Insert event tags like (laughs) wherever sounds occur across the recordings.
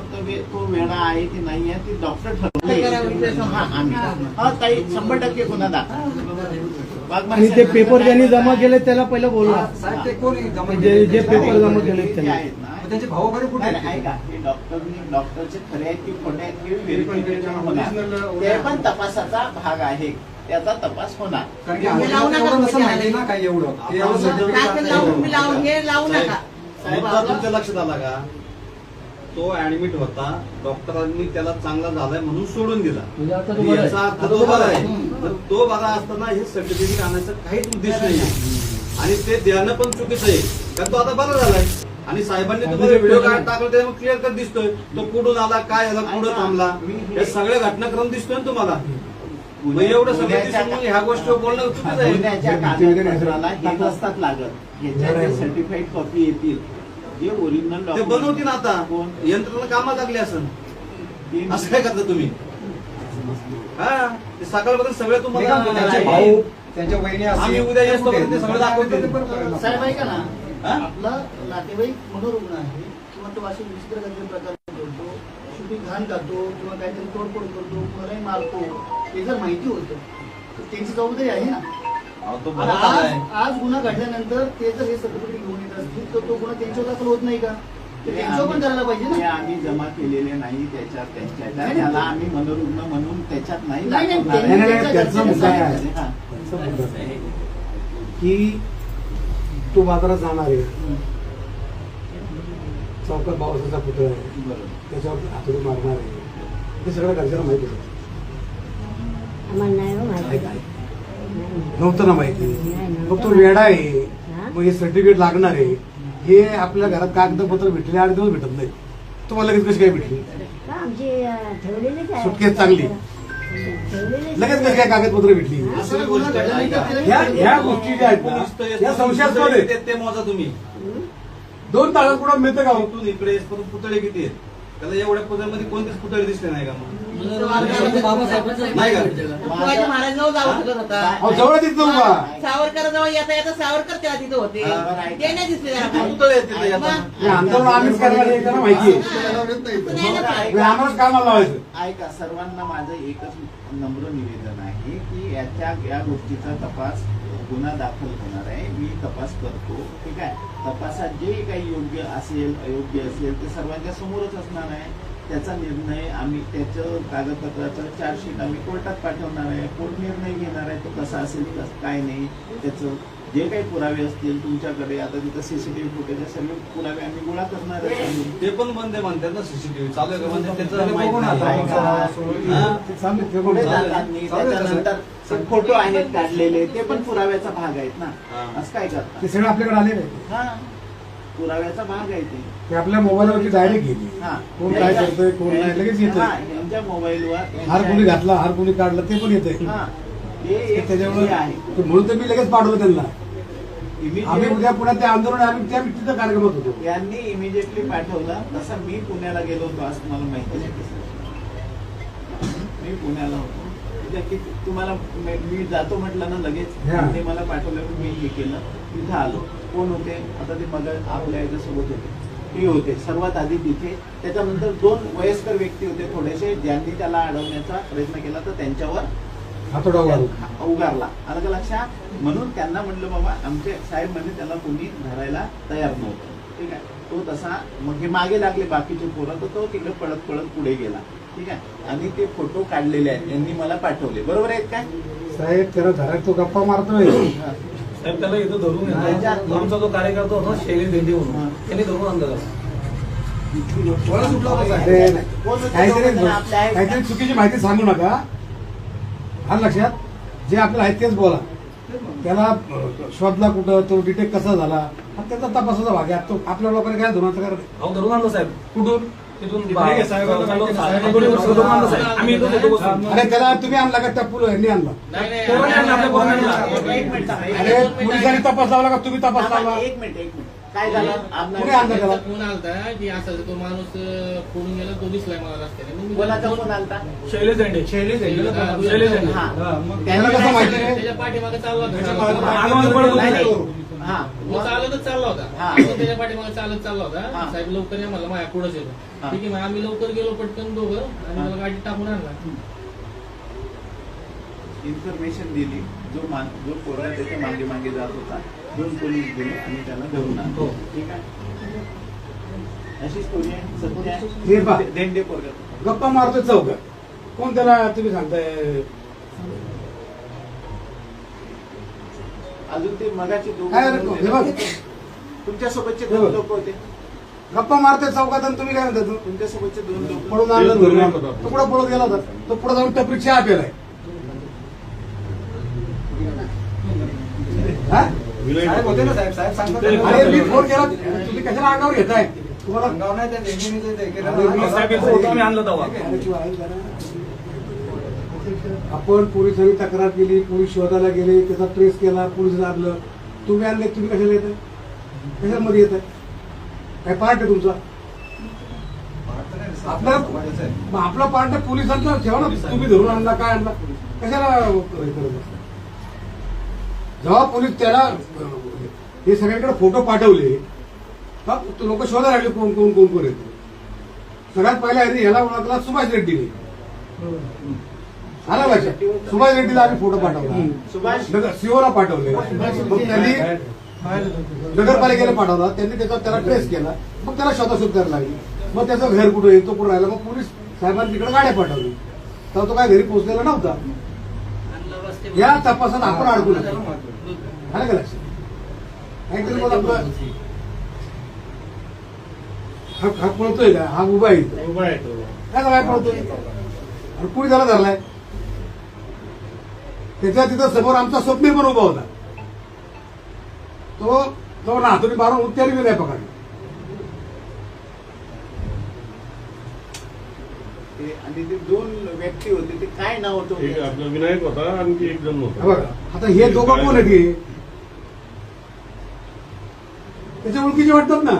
फक्त वे- तो वेळा आहे की नाही आहे ती डॉक्टर ठरवलं. हा, हा शंभर टक्के गुन्हा दाखल. वाघमारे आणि ते पेपर ज्यांनी? जमा केले त्याला पहिलं? जमा जे केले? जे पेपर जमा केले त्यांचे भाऊ कुठे हे डॉक्टरनी डॉक्टरचे खरे आहेत की खोटे आहेत हे व्हेरिफिकेशन होणार. ते पण तपासाचा भाग आहे. त्याचा तपास होणार. कारण की हे लावू नका. तुमच्या लक्षात आला का? तो ऍडमिट होता. डॉक्टरांनी त्याला चांगला झालाय म्हणून सोडून दिला. म्हणजे आता तो बरा आहे. याचा अर्थ तो बरा आहे. तर तो बरा असताना हे सर्टिफिकेट आणायचा काहीच उद्देश नाही आणि ते देणं पण चुकीचं आहे. कारण तो आता बरा झालाय. आणि साहेबांनी तुम्हाला व्हिडिओ कार्ड टाकलं त्यामुळे क्लिअर कट दिसतोय. तो कुठून आला काय आला कुठं थांबला हे सगळे घटनाक्रम दिसतोय ना तुम्हाला. मग एवढं सगळं गुन्ह्याच्या- दिसून मग ह्या गोष्टीवर बोलणं चुकीचं आहे. हे लागत. ह्याच्या जे सर्टिफाईड कॉपी येतील जे ओरिजिनल ते बनवतील आता यंत्रणा कामात लागली असं असं काय करता तुम्ही हा ते सकाळपर्यंत सगळे हे तुम्हाला का त्यांचे भाऊ त्यांच्या वहिनी. आम्ही उद्या येतो ते सगळं दाखवतील. ते पण कळलं. साहेब ऐका ना हा? आपला नातेवाईक मनोरुग्ण आहे किंवा तो असे विचित्र काहीतरी प्रकार करतो शूटिंग घाण करतो किंवा काहीतरी तोडफोड करतो कोणालाही मारतो हे जर माहिती होतं तर त्यांची जबाबदारी आहे ना तो झालाय. आज आज गुन्हा घडल्यानंतर ते जर हे सर्टिफिकेट घेऊन येत असतील तर तो गुन्हा त्यांच्यावर दाखल होत नाही का ते त्यांच्यावर पण करायला पाहिजे ते ना आम्ही जमा केलेले नाही त्याच्यात त्यांच्या नाही, त्याला आम्ही मनोरुग्ण म्हणून त्याच्यात नाही नाही, नाही, दाखवणार त्यांनी आहे. नाही, नाही, त्याचा मुद्दा काय आहे? हा. त्यांचा मुद्दा काय आहे? की तो बाजारात जाणार आहे चौकात बाबासाचा पुतळा आहे बरोबर त्याच्यावर हातून मारणार आहे हे सगळं घरच्याला माहिती होतं आम्हाला नाही हो माहिती. नव्हतं ना माहिती. मग तो वेडा आहे? मग हे सर्टिफिकेट लागणार आहे हे आपल्या घरात कागदपत्र भेटले आठ दिवस भेटत नाही तुम्हाला लगेच कशी काय भेटली का आमची अं, ठेवलेलीच आहे सुटकेस चांगली. लगेच. कशी काय कागदपत्र भेटली दुसरी गोष्ट ऐका. ह्या ह्या गोष्टी ज्या आहेत ना या संशयास्पद पुतळे आहेत. किती आहेत ते मोजा तुम्ही? दोन ताळा कुठं मिळतं का हो? इथून इकडे येईपर्यंत पुतळे किती आहेत त्याला एवढ्या पुतळ्यामध्ये कोणतेच पुतळे दिसले नाही का मग नाही का? शिवाजी महाराजांजवळ जाऊ शकत होता. अहो जवळ तिथं उभा येता येता सावरकर त्या तिथे होते. ते नाही दिसले जरा किती पुतळे आहेत तिथे मग? येताना? हे आंदोलन आम्हीच करणार आहे त्याला माहिती आहे. असं नाही ना पाहिजे. हे आम्हालाच कामाला लावायचं. ऐका सर्वांना माझं एकच नम्र निवेदन आहे की याच्या या गोष्टीचा तपास गुन्हा दाखल होणार आहे. मी तपास करतो ठीक आहे? तपासात जे काही योग्य असेल अयोग्य असेल ते सर्वांच्या समोरच असणार आहे. त्याचा निर्णय आम्ही त्याचं कागदपत्राचं चार्जशीट आम्ही कोर्टात पाठवणार आहे. कोर्ट निर्णय घेणार आहे तो कसा असेल कस- काय नाही त्याचं जे काही पुरावे असतील तुमच्याकडे आता तिथं सीसीटीव्ही फुटेज सर्व पुरावे आम्ही गोळा करणार आहे. ते पण बंद म्हणतात ना सीसीटीव्ही चालू आहे का म्हणजे. हा? त्याच्यानंतर ते फोटो आहेत काढलेले ते पण पुराव्याचा भाग आहेत ना. असं काय करतात? ते सगळं आपल्याकडे आले नाही हा. पुराव्याचा भाग आहे ते. ते आपल्या मोबाईलवरती डायरेक्ट गेली. हा. कोण काय करतोय कोण नाही लगेच हा, येतोय. यांच्या मोबाईलवर हार कोणी घातला हार कोणी काढला ते पण येतंय. हा. ते एक त्याच्यामुळे हे आहे. ते म्हणून तर मी लगेच पाठवलं त्यांना. आम्ही Immediate- उद्या पुण्यात ते आंदोलन आम्ही त्या तिथं कार्यक्रमात होतो. यांनी इमिजिएटली पाठवलं. तसं मी पुण्याला गेलो होतो आज तुम्हाला माहिती आहे. मी पुण्याला होतो. उद्या की तुम्हाला मी जातो म्हटलं ना लगेच. ते मला पाठवलं मी हे केलं. तिथं आलो. कोण होते? आता ते मग आपल्या याच्यासोबत होते. ते होते. सर्वात आधी तिथे. त्याच्यानंतर दोन वयस्कर व्यक्ती होते थोडेसे ज्यांनी त्याला अडवण्याचा प्रयत्न केला तर त्यांच्यावर उगारला. आलं का लक्षात? म्हणून त्यांना म्हटलं बाबा आमचे साहेब म्हणजे त्याला कोणी धरायला तयार नव्हतं. ठीक आहे. तो तसा मग हे मागे लागले बाकीचे पोरं तर तो तिकडे पळत पळत पुढे गेला. ठीक आहे? आणि ते फोटो काढलेले आहेत त्यांनी मला पाठवले. बरोबर आहेत काय? साहेब त्याला धरायला तो गप्पा मारतोय. साहेब त्याला इथं धरून येतो. आमचा जो कार्यकर्ता होता शैली भेंडी म्हणून त्यांनी धरून आणलं त्याला. इतकी गोष्ट- कोणाला सुटला होता साहेब? अरे नाही. कोण होते काहीतरी दोघं जण आपले आहेत? काहीतरी चुकीची माहिती सांगू नका. हा लक्षात? जे आपल्याला आहे तेच बोला. त्याला अं, शोधला कुठं? तो डिटेक्ट कसा झाला? हा त्याचा तपासाचा भाग आहे. तो आपल्या लोकांनी काय कारण अहो धरून आणलं साहेब. कुठून? अरे त्याला तुम्ही आणला का? त्या पुल यांनी आणला. अरे. पोलिसांनी तपास लावला का? तुम्ही तपास लावला. एक मिनिट एक मिनिट. काय झालं? त्याला? फोन आलता की असं तो माणूस पळून गेला तो दिसलाय मला रस्त्याने. फोन- आलता? शैलेश झेंडे शैलेश. हा, शैलेश झेंडे. मग त्याला कसं माहिती? आहे? त्याच्या पाठीमागे चालला हा. तो चालतच चालला होता. हा. तो त्याच्या पाठीमागे चालत चालला होता. हा. साहेब लवकर या मला माझ्या पुढेच येतो. हा. ठीक आहे मग आम्ही लवकर गेलो पटकन दोघं आणि हा. मला गाडी टाकून आणला. इन्फॉर्मेशन दिली. जो मान जो पोरगा त्याच्यामागे मागे जात होता दोन पोलीस गेले आणि त्याला धरून आणले हो. ठीक आहे? अशी स्टोरी आहे. सत्य हे पहा. आहे देंडे पोरगा. गप्पा मारतोय चौक कोण त्याला तुम्ही सांगताय? अजून ते मगाची काय रे, हे बघ. तुमच्यासोबतचे हे दोन बघ. लोक होते गप्पा मारतोय चौकात आणि तुम्ही काय म्हणता तू तुमच्यासोबतचे दोन लोक पळून आणलं धरून आणलं. तो पुढे पळत गेला होता तो पुढे जाऊन टपरी चहा पेलाय हा? साहेब होते ना साहेब साहेब सांगतात ना. अरे मी फोन केला तुम्ही कशाला अंगावर घेताय तुम्हाला अंगावर नाही त्या केलं ना. साहेब आम्ही आणला तेव्हा. अरे तू आहे जरा. आपण पोलिसांनी तक्रार केली पोलीस शोधायला गेले त्याचा ट्रेस केला पोलीस आणलं तुम्ही आणले तुम्ही कशाला येत कशामध्ये येत आहे काय पार्ट आहे तुमचा? आपला मग आपला पार्ट आहे पोलिसांचा. ठेवा ना. तुम्ही धरून आणला काय आणला? कशाला हे जेव्हा पोलीस त्याला हे सगळ्यांकडे फोटो पाठवले तर लोक शोधायला लागले कोण कोण कोण कोण येतो सगळ्यात पहिला याला ओळखला सुभाष रेड्डीने हो. आला सुभाष रेड्डीला आम्ही फोटो पाठवला. सीओला पाठवले. मग त्यांनी नगरपालिकेला पाठवला. त्यांनी त्याचा त्याला ट्रेस केला. मग त्याला शोधाशोध करायला लागली. मग त्याचं घर कुठं आहे? तो कुठं राहिला? मग पोलीस साहेबांनी तिकडे गाड्या पाठवली तेव्हा तो काय घरी पोहोचलेला नव्हता. या तपासात आपण अडकू नका. आलं का लक्षात? काहीतरी मग आपलं हा पळतोय का? हा उभा आहे. काय पळतोय? आणि कुणी त्याला धरलाय. त्याच्या तिथं समोर आमचा स्वप्नील पण उभा होता. तो तो ना हातोडी मारून उत्यारी मी नाही पकडला ते- आणि ते दोन व्यक्ती होते ते काय नाव होतं? आपला विनायक होता आणि एक जण हे होता बघा आता हे दोघं कोण आहेत हे त्याच्या ओळखीचे वाटतात ना?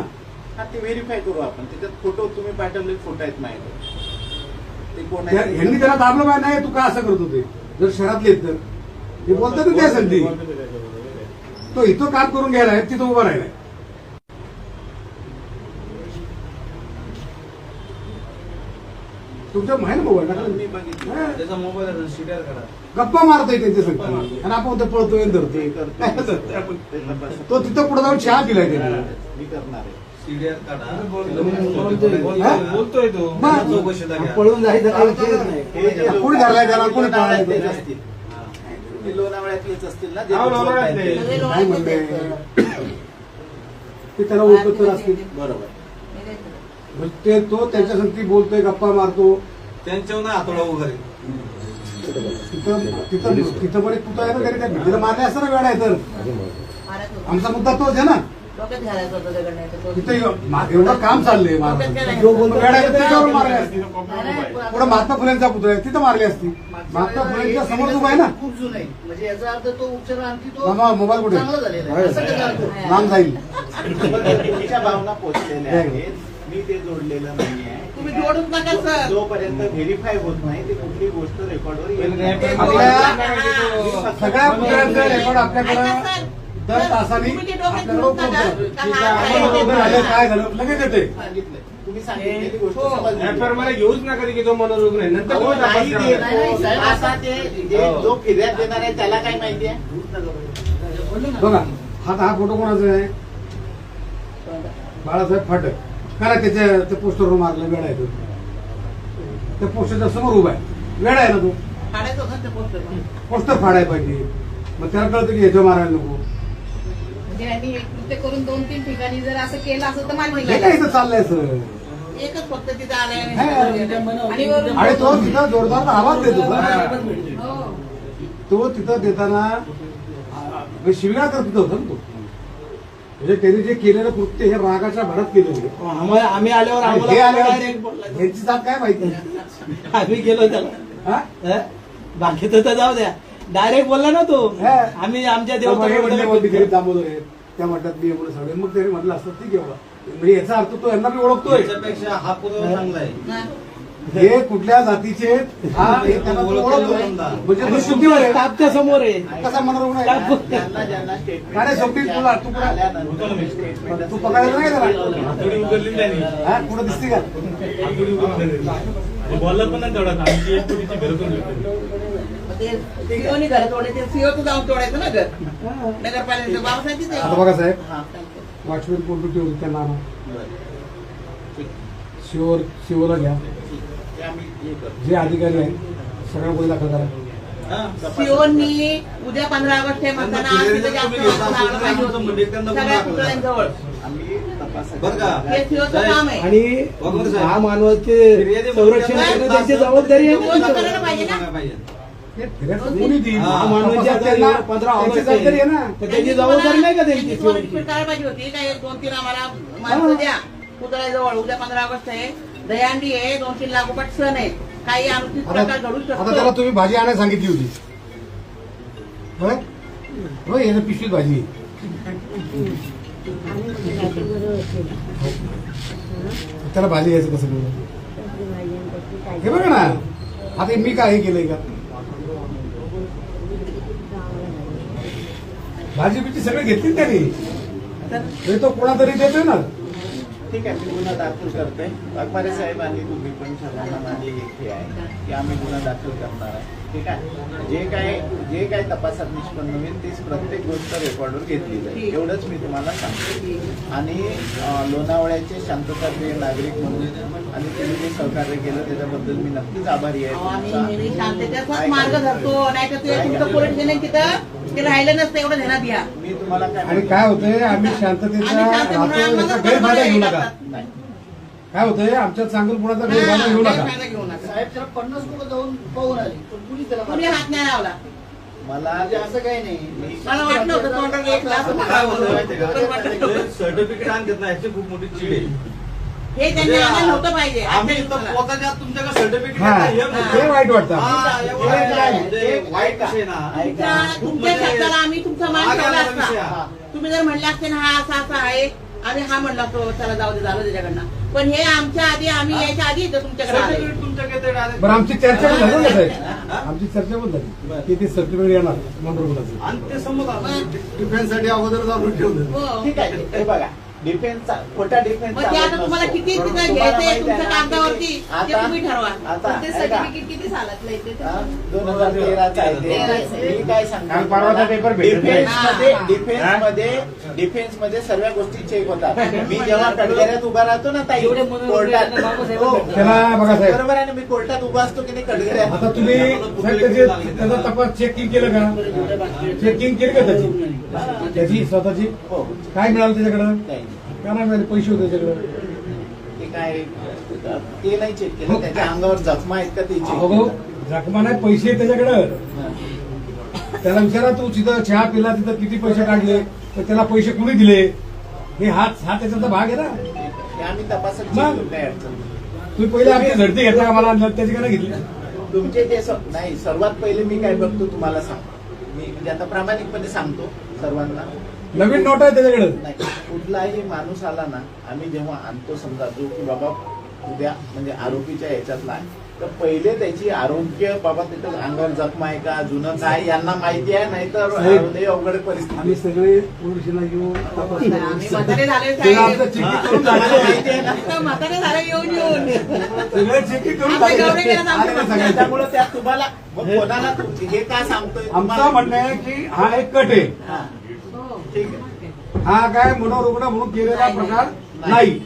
हा ते व्हेरीफाय करू आपण. त्याच्यात फोटो तुम्ही पाठवले फोटो आहेत माहिती ते कोण आहेत? ह्यांनी त्याला दाबलं पाहिजे नाही तू का असं करत होते? जर शहरातले तर? हे बोलतात ना त्या संधी तो इथं काम करून घ्यायला आहे तिथं उभा राहिलाय. तुमच्या माहिती मोबाईल? मोबाईल गप्पा मारतोय त्यांच्या संगती आणि आपण ते पळतोय धरतोय. ते? ते. (laughs) तो तिथं पुढे जाऊन चहा पिलाय त्याने. मी करणार आहे. सीडीआर काढा. हा? बोलतोय तो. मग? चौकशीला घ्या. पळून जायचं काही विषयच नाही. जे लोक कोणी धरलाय त्याला, कोणी पळायचं? असतील ते लोणावळ्यातलेच असतील ना जे हा. आहेत. म्हणले. ते त्याला ओळखत तर असतील. बरोबर. ते तो त्याच्या संगती बोलतोय गप्पा मारतो. त्यांच्यावर नाही हातोडा वगैरे तिथं तिथं तिथं पण एक पुतळा आहे ना घरी त्या भिंतीला मारले असतं ना वेळा आहे तर. आमचा मुद्दा तोच आहे ना. डोक्यात घालायचं होतं दगड नाही तर तो- तिथं एव- मा- एवढं काम चाललंय महाराष्ट्रात. जो बोलतो त्याच्यावर. पुढे महात्मा फुलेंचा पुतळा आहे तिथं मारली असती महात्मा फुलेंच्या समोर उभा आहे ना? खूप जुनं आहे. म्हणजे याचा अर्थ तो उपचार आणखी तो मामा, मोबाईल कुठे? चांगला झालेला आहे. असं त्याचा अर्थ आहे. नाम जाईल. तुमच्या भावना पोचलेल्या आहेत. मी ते जोडलेलं नाहीये. तुम्ही जोडूच नका सर. जोपर्यंत व्हेरीफाय होत नाही ते कुठली गोष्ट रेकॉर्डवर येत नाही. आपल्या सगळ्या पुतळ्यांचं रेकॉर्ड आपल्याकडं दर तासाने तुम्ही ते डोक्यात आपल्याकडं घेऊन नका. पोहोचतं. का की हा- काय आम्हाला झालं, काय झालं लगेच येते सांगितलंय तुम्ही सांगितलेली गोष्ट हो. समजली. FIR मध्ये घेऊच नका की तो मनोरुग्ण आहे नंतर अहो, तुम्ही तपास नाही. देत. साहेब, असा ते जे- हो. जो फिर्याद देणार आहे त्याला काय माहिती आहे बघा हा हा फोटो कोणाचा आहे बाळासाहेब फाटक करा त्याच्या त्या पोस्टरवर मारलं वेळ आहे तो त्या पोस्टरच्या समोर उभा आहे वेळ आहे ना तो काढायचं होतं ते पोस्टर पोस्टर फाडाय पाहिजे मग त्याला कळतं की ह्याच्या मारायला नको म्हणजे यांनी एक कृत्य करून दोन तीन ठिकाणी जर असं केलं असं तर मान्य हे काय इथं चाललंय सर एकच फक्त तिथं आलाय हा. आणि वरून- आणि तो तिथं जोरदार आवाज देतो हो. तो तिथं देताना शिवीगाळ करत तिथं होता ना तो म्हणजे त्यांनी जे केलेलं कृत्य हे रागाच्या भरात केलेलं आहे. आम्हाला आम्ही आल्यावर हे आल्यावर direct बोलला. यांची जात काय माहिती आम्ही गेलो त्याला हा? हं? बाकीचं तर जाऊ द्या डायरेक्ट बोलला ना तो. हा. आम्ही आमच्या देवता भिकारी दामोदर आहेत त्या म्हणतात मी एवढं सांगेन मग त्यांनी म्हटलं असतं ठीक आहे बाबा. म्हणजे याचा अर्थ तो यांना मी ओळखतोय. त्याच्यापेक्षा हा पुरावा चांगला आहे. हे. कुठल्या जातीचे म्हणजे समोर आहे. कसा मनोरुग्ण आहे. ज्यांना ज्यांना का रे, शेवटी तुला- तू कुठं- तू पकडायला नाही त्याला कुठं दिसते का. बोललं पण नाही तेवढा. आमची एक कोटीची घरं तोडली. सीओनी घर तोडायचे सीओचं जाऊन तोडायचं ना घर. नगरपालिकेचं बाबासाहेबच आता बघा साहेब हा वॉचमॅन कोण ठेवून त्यांना आणा. शिवर शिवला घ्या. जे अधिकारी आहेत सगळ्या गोळी दाखल करा. सीओनी उद्या पंधरा ऑगस्ट आहे म्हणताना आज तिथं जास्त माणसं पाहिजे. होती. सगळ्या पुतळ्यांजवळ बरं का? हे सीओचं काम आहे. आणि साहेब. महामानवाचे संरक्षण करणं त्यांची जबाबदारी आहे कोण ना. करायला पाहिजे ना? पाहिजे. त्यांची ऑगस्ट जबाबदारी आहे नाही का त्यांची करायला पाहिजे होती. काय एक दोन तीन आम्हाला माणसं द्या. पुतळ्याजवळ. उद्या पंधरा ऑगस्ट आहे. दहीहंडी आहे. दोन तीन लागोपाठ सण आहेत काही अनुचित आता प्रकार घडू आता त्याला शकतो तुम्ही भाजी आणायला सांगितली होती. होय? होय यानं पिशवीत भाजी. आहे. त्याला भाजी घ्यायचं कसं करू काय हे बघा ना. आता मी काय हे केलंय का? भाजी बिजी सगळे घेतली त्यांनी. तो कोणा तरी देतोय ना. ठीक आहे मी गुन्हा दाखल करतोय. वाघमारे साहेब आणि तुम्ही पण सर्वांना माझी एक हे आहे की आम्ही गुन्हा दाखल करणार आहे. ठीक आहे? जे काय जे काय तपासात निष्पन्न होईल तीच प्रत्येक गोष्ट रेकॉर्डवर घेतली जाईल एवढंच मी तुम्हाला सांगतो. आणि लोणावळ्याचे शांतताप्रिय नागरिक म्हणून आणि तुम्ही जे सहकार्य केलं त्याच्याबद्दल मी नक्कीच आभारी आहे. ते राहिलं नसतं एवढं ध्यानात घ्या मी तुम्हाला काय आणि काय होतंय आम्ही शांततेचा आम्ही शांत राहतो म्हणून याचा आम्हाला गैरफायदा घेऊ बरोबर नका. आहे. नाही. काय होतंय आमच्या चांगलपणाचा गैरफायदा घेऊ नका. गैरफायदा घेऊ नका. साहेब त्याला पन्नास लोक जाऊन पाहून आले. पण कुणी त्याला कुणी हात नाही लावला? मला म्हणजे असं काही नाही. मला वाटलं तोंडाला एक पण होतं. सर्टिफिकेट आणत नाही याची खूप मोठी चीड आहे. हे त्यांनी आणायला नव्हतं पाहिजे. आम्ही आता इथं तुम्हाला. पोहोचायच्या आत तुमच्याकडे सर्टिफिकेट हा. आहे, हे हे. म्हणजे- वाईट वाटतं. हा, हे? म्हणजे वाईट विषय ना. तुमच्या तुमच्या शब्दाला आम्ही तुमचा मान ठेवला असता. तुम्ही जर म्हणले असते ना हा असा असा आहे आम्ही हा म्हणला असतो चला जाऊ दे झालं त्याच्याकडनं. पण हे आमच्या आधी आम्ही यायच्या आधी इथं तुमच्याकडे सर्टिफिकेट तुमच्याकडे direct- बरं आमची चर्चा पण झाली ना? साहेब. आमची चर्चा पण झाली. की ते सर्टिफिकेट येणार आणि ते समोर आलं. डिफेन्ससाठी अगोदर जाऊन ठेवलं. हो. ठीक आहे. हे बघा. डिफेन्सचा खोटा डिफेन्स मग ते आता तुम्हाला किती तिथं घ्यायचंय तुमच्या कागदावरती ते तुम्ही ठरवा आता ते ऐका. सर्टिफिकेट किती सालातलं येते ते? हा? दोन हजार तेराचा आहे तेराचं ते. आहे. मी काय सांगतो काल परवाचा पेपर भेटत नाही. डिफेन्समध्ये हा. डिफेन्समध्ये डिफेन्समध्ये सर्व गोष्टी चेक होतात. मी जेव्हा कडगऱ्यात उभा राहतो ना ताई कोर्टात. हो. त्याला बघा साहेब बरोबर आहे ना मी कोर्टात उभा असतो की नाही कडगऱ्यात आता तुम्ही त्याचे तपास चेकिंग केलं का? चेकिंग केली का त्याची? त्याची स्वतःची? हो. काय मिळालं त्याच्याकडं. काय नाही. मिळाले? पैसे होते त्याच्याकडे? ते काय ते नाही चेक केलं. त्याच्या अंगावर जखमा आहेत का ते चेक अहो केलं. जखमा नाही पैसे त्याच्याकडं. हा. त्याला विचारा तू तिथं चहा पिला तिथं किती पैसे काढले? तर त्याला पैसे कुणी दिले? हे हात हा त्याचा भाग आहे ना. आम्ही तपासात मग? तुम्ही पहिले आमची झडती घेतला का मला? त्याची का नाही घेतली? तुमचे ते स- नाही सर्वात पहिले मी काय बघतो तुम्हाला सांगतो मी म्हणजे आता प्रामाणिकपणे सांगतो सर्वांना. नवीन नोट आहे त्याच्याकडे. नाही कुठलाही माणूस आला ना आम्ही जेव्हा आणतो समजा जो की बाबा उद्या म्हणजे आरोपीच्या याच्यातला आहे तर पहिले त्याची आरोग्य बाबा तिथं अंगावर जखमा आहे का जुनं काय यांना माहिती आहे नाहीतर साहेब, लय अवघड परिस्थिती. आम्ही सगळे करू. म्हातारे झाले त्याला आमचं करून. माहिती आहे ना. इतकं म्हातारे झाले येऊन सगळं करून तर. त्यामुळे तुम्हाला मग कोणाला हे का सांगतोय? आमचं तुम्हाला- म्हणणं आहे की हा एक कट आहे. हा, ठीक आहे. हा काय मनोरुग्ण म्हणून केलेला प्रकार नाही.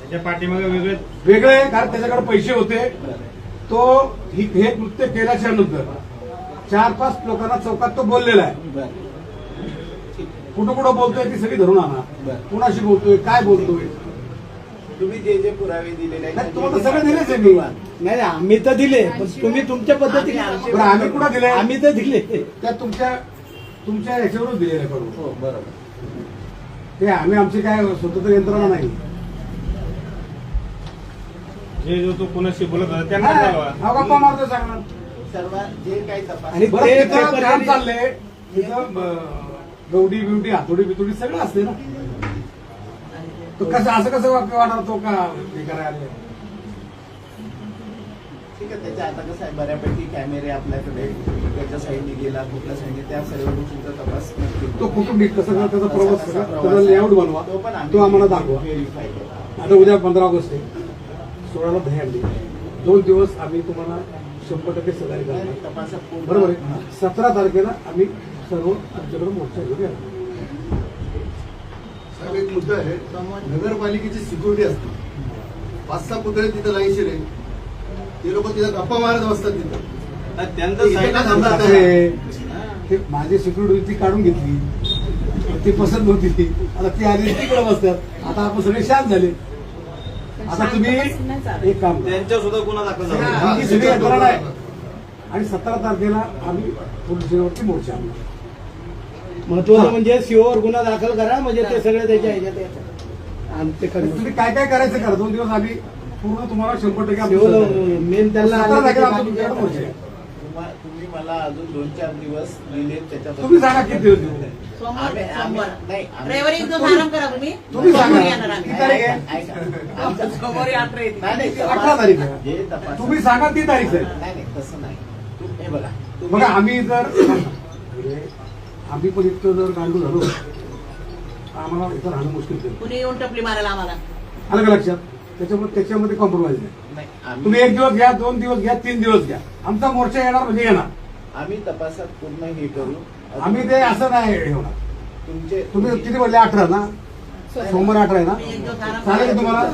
त्याच्या पाठीमागे वेगळे वेगळं आहे कारण त्याच्याकडे पैसे होते. तो ही- हे कृत्य केल्याच्यानंतर चार पाच लोकांना चौकात तो बोललेला आहे. कुठं कुठं बोलतोय ती सगळी धरून आणा. कुणाशी बोलतोय काय बोलतोय? तुम्ही जे जे पुरावे दिलेले आहेत नाही, तुम्हाला सगळे दिलेच आहे मी. नाही नाही, आम्ही तर दिले पण तुम्ही तुमच्या पद्धतीने आम्ही आमचे- बरं आम्ही कुठं दिले? आम्ही तर दिले. त्या तुमच्या तुमच्या ह्याच्यावरच दिले हो बरोबर. ते आम्ही आमची काय स्वतंत्र यंत्रणा नाही. जे जो तो कोणाशी बोलत होता त्यांना चालवा हा, गप्पा मारतो सांगणार सर्व जे काही तपास आणि बरं ते तिथं पेपर काम जरी- चाललंय. तिथं अं, गवडी बिवडी हातोडी बितोडी सगळं असते ना. तो कसं असं कसं वाक्य वाटणार तो का हे करायला? आले? ठीक आहे त्याच्या आता कसं आहे बऱ्यापैकी कॅमेरे आपल्याकडे त्याच्या साईडने गेला कुठल्या साईडने त्या सर्व गोष्टींचा तपास नक्की तो कुटुंबिक कसं काय त्याचा कसा- प्रवास त्याचा. लेआउट बनवा. तो पण तो आम्हाला दाखवा. व्हेरीफाय केला आता उद्या पंधरा ऑगस्ट आहे. सोळाला दहीहंडी दोन दिवस आम्ही तुम्हाला शंभर टक्के सहकार्य करणार. बरोबर आहे? सतरा तारखेला आम्ही सर्व आमच्याकडे मोर्चा घेऊन येणार. साहेब एक मुद्दा आहे. नगरपालिकेची सिक्युरिटी असते. पाच सहा पुतळे तिथं लाईनशीर आहे ते लोक तिथं गप्पा मारत बसतात तिथं. त्यांचं ते माझी सिक्युरिटी ती काढून घेतली. ती पसंत नव्हती. आता ती आली तिकडे बसतात. आता आपण सगळे शांत झाले. आता तुम्ही एक काम करा. त्यांच्या सुद्धा गुन्हा दाखल झाला आमची सगळी यंत्रणा आहे आणि सतरा तारखेला आम्ही पोलीस स्टेशनवरती मोर्चा महत्वाचं म्हणजे सीओवर गुन्हा दाखल करा म्हणजे ते सगळे त्याच्या ह्याच्यात येतात. आणि ते तुम्ही काय काय करायचं करा दोन दिवस आम्ही पूर्ण तुम्हाला शंभर टक्के आमचं. मेन त्यांना आमचं. तुम्हा- मला अजून दोन चार दिवस दिले त्याच्याबद्दल तुम्ही सांगा किती दिवस सोमवार आम्ही- आम्ही- सोमवार. नाही, आम्ही- रविवारी एक दिवस आराम करा तुम्ही. तुम्ही सांगा. सोमवारी येणार आम्ही. किती तारीख आहे? ऐका, ऐका. आमचं- सोमवारी यात्रा येते. नाही, नाही, तपास- अठरा तारीख आहे. जे तपास- तुम्ही सांगा ती तारीख आहे. नाही नाही तसं नाही. तू- हे बघा. तुम्ही- बघा आम्ही जर आम्ही पण इतकं जर गांडू झालो तर आम्हाला इथं राहणं मुश्किल केलं कुणी येऊन टपली मारायला आम्हाला? आलं का लक्षात? त्याच्यामुळे त्याच्यामध्ये कॉम्प्रोमाइज नाही नाही, आम्ही- तुम्ही एक दिवस घ्या दोन दिवस घ्या तीन दिवस घ्या. आमचा मोर्चा येणार म्हणजे येणार. आम्ही तपासात पूर्ण हे करू. आम्ही ते असं नाही हे होणार तुमचे तुम्ही किती बोलले? अठरा ना? सोमवार अठरा आहे ना? चालेल. का तुम्हाला?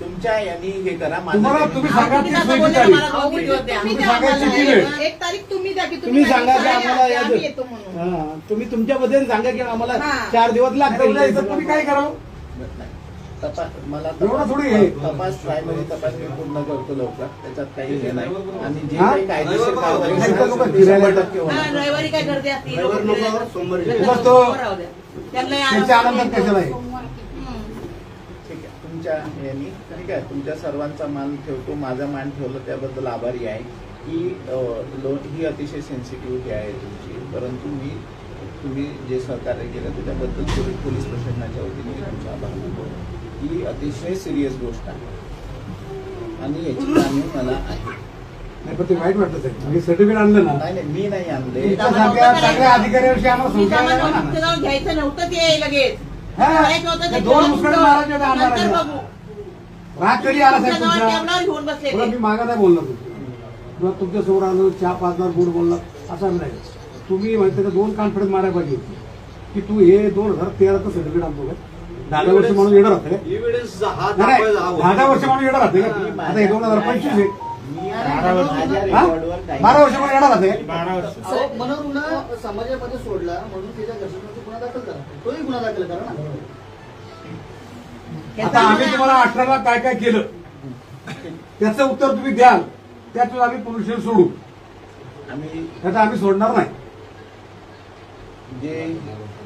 तुमच्या यांनी हे करा तुम्हाला तुम्ही सांगा तुम्ही ती सोयीची तारीख. किती वेळ? एक तारीख तुम्ही द्या की तुम्ही सांगा की सांगा, आम्हाला या आम्ही येतो म्हणून. हा, तुम्ही तुमच्या पद्धतीने सांगा की आम्हाला हा. चार दिवस लागतील. तुम्ही काय करावं. तपास मला एवढं थोडी. तपास प्रायमरी तपास मी पूर्ण करतो लवकर त्याच्यात काही हे नाही आणि जे? काही कायदेशीर कारवाई नाही, होणार, तर लोकं ते फिरायला शंभर टक्के हा, होणार. रविवारी काय गर्दी असते रविवारी लोकं नको, फिरायला. सोमवारी. त्यांना बस तो- सोमवार राहू द्या. त्यांनाही आराम त्यांच्या करून आनंदात कशाला आहे हम्म. ठीक आहे तुमच्या यांनी ठीक आहे तुमच्या सर्वांचा मान ठेवतो माझा मान ठेवलं त्याबद्दल आभारी आहे की अं, लोन ही अतिशय सेन्सिटिव्हिटी आहे तुमची परंतु मी तुम्ही जे सहकार्य केलं त्याच्याबद्दल पोलीस पोलीस प्रशासनाच्या वतीने मी तुमचा आभार मानतो. ही अतिशय सिरियस गोष्ट आहे. आणि याची जाणीव मला आहे. नाही पण ते वाईट वाटत आहे. म्हणजे सर्टिफिकेट आणलं ना नाही नाही मी नाही आणले. सगळ्या अधिकाऱ्याविषयी आम्हाला जाऊन घ्यायचं नव्हतं ते लगेच. हा. दोन राग कधी आला तुमच्या साहेब. मी मागा नाही बोलणार समोर आलो चहा पाचणार गुड बोलणार असं नाही. तुम्ही माहिती का दोन कॉन्फिडन्स मारायला पाहिजे होती. की तू हे दोन हजार तेराचं सर्टिफिकेट आणतो का? दहा वर्ष म्हणून येणार राहते दहा दहा वर्ष होता. म्हणून येणार राहते का? आता हे दोन हजार पंचवीस आहे. बारा वर्ष म्हणून येणार राहते मनोरुग्ण समाजामध्ये सोडला म्हणून त्याच्या घरच्यांवरती गुन्हा दाखल करा. तोही गुन्हा दाखल करा ना. आता आम्ही तुम्हाला अठराला काय काय केलं? त्याचं उत्तर तुम्ही द्याल. त्यातून आम्ही पोलीस स्टेशन सोडू. आम्ही त्याचं आम्ही सोडणार नाही. जे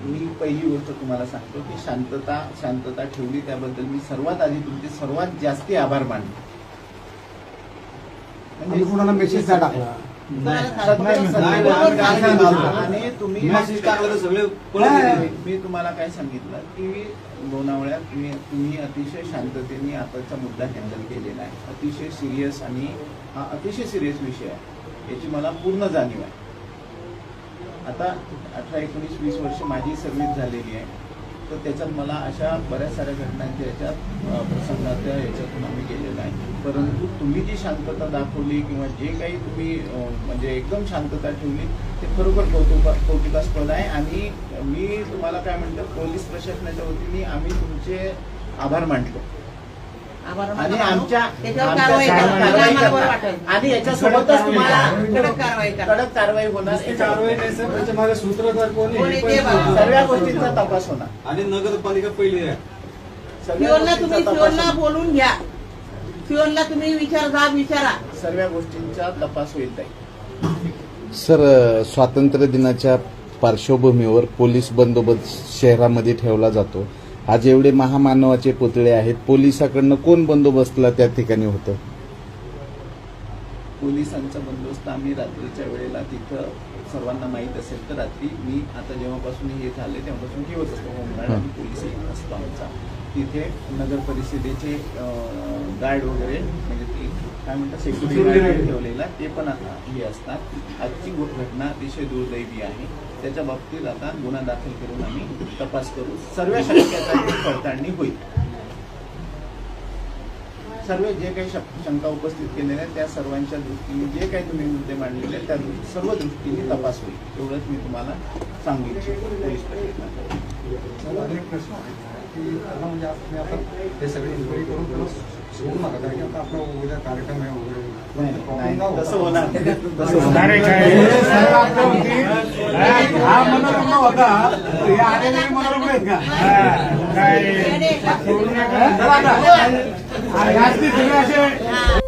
मी पहिली गोष्ट तुम्हाला सांगतो की शांतता शांतता ठेवली त्याबद्दल मी सर्वात आधी तुमचे सर्वात जास्ती आभार मानतो आम्ही कुणाला मेसेज टाकला आणि तुम्ही मेसेज टाकलं तर सगळे पळून नाही. गेले. मी तुम्हाला काय सांगितलं की लोणावळ्यात तुम्ही तुम्ही अतिशय शांततेने आताचा मुद्दा हँडल केलेला आहे अतिशय सिरियस आणि हा अतिशय सिरियस विषय आहे याची मला पूर्ण जाणीव आहे आता अठरा एकोणीस वीस वर्ष माझी सर्व्हिस झालेली आहे. तर त्याच्यात मला अशा बऱ्याच साऱ्या घटनांच्या याच्यात प्रसंगाच्या याच्यातून आम्ही गेलेलो आहे. परंतु तुम्ही जी शांतता दाखवली किंवा जे काही तुम्ही म्हणजे एकदम शांतता ठेवली ते खरोखर कौतुका कौतुकास्पद आहे. आणि मी तुम्हाला काय म्हणतो पोलीस प्रशासनाच्या वतीने आम्ही तुमचे आभार मानतो. आणि. आमच्या म्हणजे. आणि याच्यासोबतच तुम्हाला कडक कारवाई करा. कडक कारवाई होणार. कारवाई नाही मागे सूत्रधार कोणी. सर्व गोष्टींचा तपास होणार. आणि नगरपालिका पहिली सगळ्या फिओनला तुम्ही फिओनला. बोलून घ्या. फिओनला तुम्ही विचार जा विचारा. सर्व गोष्टींचा तपास होईल सर स्वातंत्र्य दिनाच्या पार्श्वभूमीवर पोलीस बंदोबस्त शहरामध्ये ठेवला जातो. आज एवढे महामानवाचे पुतळे आहेत. पोलिसाकडनं कोण बंदोबस्तला त्या ठिकाणी होतं? पोलिसांचा बंदोबस्त आम्ही रात्रीच्या वेळेला तिथं सर्वांना माहीत असेल तर रात्री मी आता जेव्हापासून हे झाले तेव्हापासून ठेवत असतो. होमगार्ड आणि पोलीस असतो आमचा. तिथे नगर परिषदेचे गार्ड वगैरे म्हणजे ते काय म्हणतात सेक्युरिटी गार्ड ठेवलेला ते पण आता हे असतात. आजची घटना अतिशय दुर्दैवी आहे. त्याच्या बाबतीत आता गुन्हा दाखल करून आम्ही तपास करू. सर्व शक्यता पडताळणी होईल. सर्व जे काही शंका उपस्थित केलेल्या आहेत त्या सर्वांच्या दृष्टीने जे काही तुम्ही मुद्दे मांडलेले आहेत त्या सर्व दृष्टीने तपास होईल. एवढंच मी तुम्हाला सांगू इच्छितो पोलीस प्रशासनाला प्रश्न आहे की म्हणजे हे सगळे इन्क्वायरी करून त्याला सोडू नका कारण की आता आपला उद्या कार्यक्रम आहे वगैरे? तसं होणार. तसं हे होणार हा मनोरुग्ण होता. हे आलेले मनोरुग्ण आहेत का? असे